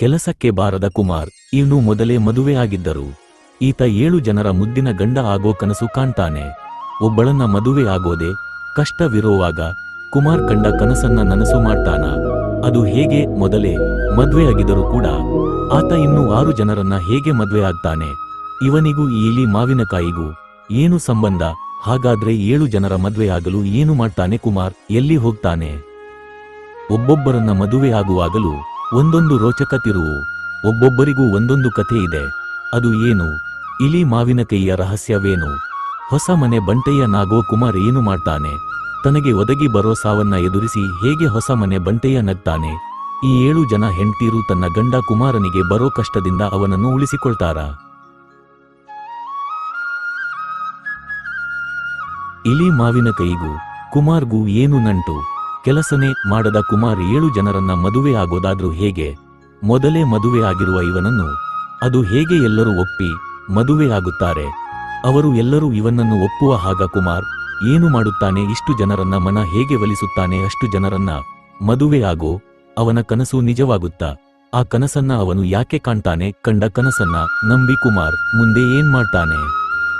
ಕೆಲಸಕ್ಕೆ ಬಾರದ ಕುಮಾರ್ ಇವನು ಮೊದಲೇ ಮದುವೆಯಾಗಿದ್ದರು ಈತ ಏಳು ಜನರ ಮುದ್ದಿನ ಗಂಡ ಆಗೋ ಕನಸು ಕಾಣ್ತಾನೆ. ಒಬ್ಬಳನ್ನ ಮದುವೆ ಆಗೋದೆ ಕಷ್ಟವಿರೋವಾಗ ಕುಮಾರ್ ಕಂಡ ಕನಸನ್ನ ನನಸು ಮಾಡ್ತಾನ. ಅದು ಹೇಗೆ ಮೊದಲೇ ಮದ್ವೆಯಾಗಿದ್ದರೂ ಕೂಡ ಆತ ಇನ್ನು ಆರು ಜನರನ್ನ ಹೇಗೆ ಮದ್ವೆ ಆಗ್ತಾನೆ. ಇವನಿಗೂ ಇಲಿ ಮಾವಿನಕಾಯಿಗೂ ಏನು ಸಂಬಂಧ? ಹಾಗಾದ್ರೆ ಏಳು ಜನರ ಮದ್ವೆಯಾಗಲು ಏನು ಮಾಡ್ತಾನೆ ಕುಮಾರ್? ಎಲ್ಲಿ ಹೋಗ್ತಾನೆ? ಒಬ್ಬೊಬ್ಬರನ್ನ ಮದುವೆ ಆಗುವಾಗಲೂ ಒಂದೊಂದು ರೋಚಕ ತಿರುವು ಒಬ್ಬೊಬ್ಬರಿಗೂ ಒಂದೊಂದು ಕಥೆ ಇದೆ. ಅದು ಏನು? ಇಲಿ ಮಾವಿನಕೈಯ ರಹಸ್ಯವೇನು? ಹೊಸ ಮನೆ ಬಂಟೆಯ ನಾಗೋ ಕುಮಾರ್ ಏನು ಮಾಡ್ತಾನೆ? ತನಗೆ ಒದಗಿ ಬರೋ ಸಾವನ್ನ ಎದುರಿಸಿ ಹೇಗೆ ಹೊಸ ಮನೆ ಬಂಟೆಯ ನಗ್ತಾನೆ? ಈ ಏಳು ಜನ ಹೆಂಡ್ತೀರು ತನ್ನ ಗಂಡ ಕುಮಾರನಿಗೆ ಬರೋ ಕಷ್ಟದಿಂದ ಅವನನ್ನು ಉಳಿಸಿಕೊಳ್ತಾರ. ಇಲಿ ಮಾವಿನ ಕೈಗೂ ಕುಮಾರ್ಗೂ ಏನು ನಂಟು? ಕೆಲಸನೇ ಮಾಡದ ಕುಮಾರ್ ಏಳು ಜನರನ್ನ ಮದುವೆ ಆಗೋದಾದ್ರೂ ಹೇಗೆ? ಮೊದಲೇ ಮದುವೆ ಆಗಿರುವ ಇವನನ್ನು ಅದು ಹೇಗೆ ಎಲ್ಲರೂ ಒಪ್ಪಿ ಮದುವೆ ಆಗುತ್ತಾರೆ? ಅವರು ಎಲ್ಲರೂ ಇವನನ್ನು ಒಪ್ಪುವ ಹಾಗ ಕುಮಾರ್ ಏನು ಮಾಡುತ್ತಾನೆ? ಇಷ್ಟು ಜನರನ್ನ ಮನ ಹೇಗೆ ಒಲಿಸುತ್ತಾನೆ? ಅಷ್ಟು ಜನರನ್ನ ಮದುವೆ ಆಗೋ ಅವನ ಕನಸು ನಿಜವಾಗುತ್ತಾ? ಆ ಕನಸನ್ನ ಅವನು ಯಾಕೆ ಕಾಣ್ತಾನೆ? ಕಂಡ ಕನಸನ್ನ ನಂಬಿ ಕುಮಾರ್ ಮುಂದೆ ಏನ್ ಮಾಡ್ತಾನೆ?